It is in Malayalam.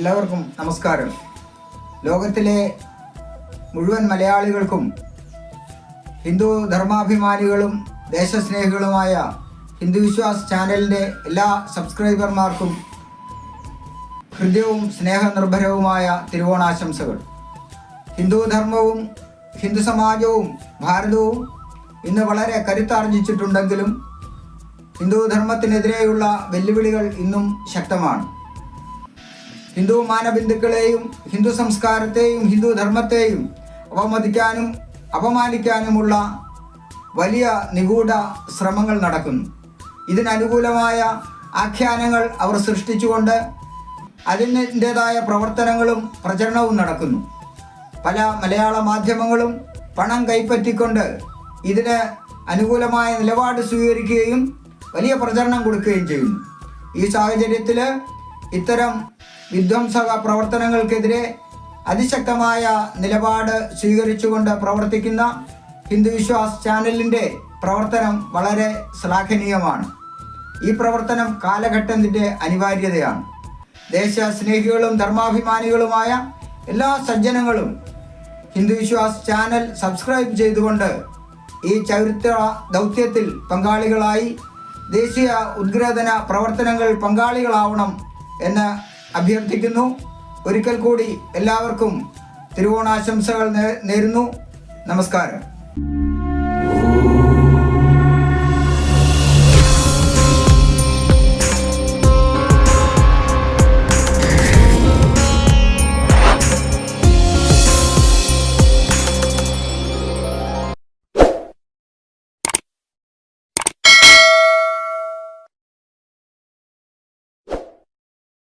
എല്ലാവർക്കും നമസ്കാരം. ലോകത്തിലെ മുഴുവൻ മലയാളികൾക്കും ഹിന്ദു ധർമാഭിമാനികളും ദേശസ്നേഹികളുമായ ഹിന്ദു വിശ്വാസ് ചാനലിന്റെ എല്ലാ സബ്സ്ക്രൈബർമാർക്കും ഹൃദ്യവും സ്നേഹനിർഭരവുമായ തിരുവോണാശംസകൾ. ഹിന്ദു ധർമ്മവും ഹിന്ദു സമാജവും ഭാരതവും ഇന്ന് വളരെ കരുത്താർജിച്ചിട്ടുണ്ടെങ്കിലും ഹിന്ദു ധർമ്മത്തിനെതിരെയുള്ള വെല്ലുവിളികൾ ഇന്നും ശക്തമാണ്. ഹിന്ദു മാനബിന്ദുക്കളെയും ഹിന്ദു സംസ്കാരത്തെയും ഹിന്ദു ധർമ്മത്തെയും അപമതിക്കാനും അപമാനിക്കാനുമുള്ള വലിയ നിഗൂഢ ശ്രമങ്ങൾ നടക്കുന്നു. ഇതിനനുകൂലമായ ആഖ്യാനങ്ങൾ അവർ സൃഷ്ടിച്ചുകൊണ്ട് അതിന്റെതായ പ്രവർത്തനങ്ങളും പ്രചരണവും നടക്കുന്നു. പല മലയാള മാധ്യമങ്ങളും പണം കൈപ്പറ്റിക്കൊണ്ട് ഇതിന് അനുകൂലമായ നിലപാട് സ്വീകരിക്കുകയും വലിയ പ്രചരണം കൊടുക്കുകയും ചെയ്യുന്നു. ഈ സാഹചര്യത്തിൽ ഇത്തരം വിധ്വംസക പ്രവർത്തനങ്ങൾക്കെതിരെ അതിശക്തമായ നിലപാട് സ്വീകരിച്ചുകൊണ്ട് പ്രവർത്തിക്കുന്ന ഹിന്ദു വിശ്വാസ് ചാനലിന്റെ പ്രവർത്തനം വളരെ ശ്ലാഘനീയമാണ്. ഈ പ്രവർത്തനം കാലഘട്ടത്തിന്റെ അനിവാര്യതയാണ്. ദേശസ്നേഹികളും ധർമാഭിമാനികളുമായ എല്ലാ സജ്ജനങ്ങളും ഹിന്ദു വിശ്വാസ് ചാനൽ സബ്സ്ക്രൈബ് ചെയ്തുകൊണ്ട് ഈ ചരിത്ര ദൗത്യത്തിൽ പങ്കാളികളായി ദേശീയ ഉദ്ഗ്രഥന പ്രവർത്തനങ്ങൾ പങ്കാളികളാവണം എന്ന് അഭ്യർത്ഥിക്കുന്നു. ഒരിക്കൽ കൂടി എല്ലാവർക്കും തിരുവോണാശംസകൾ നേരുന്നു. നമസ്കാരം.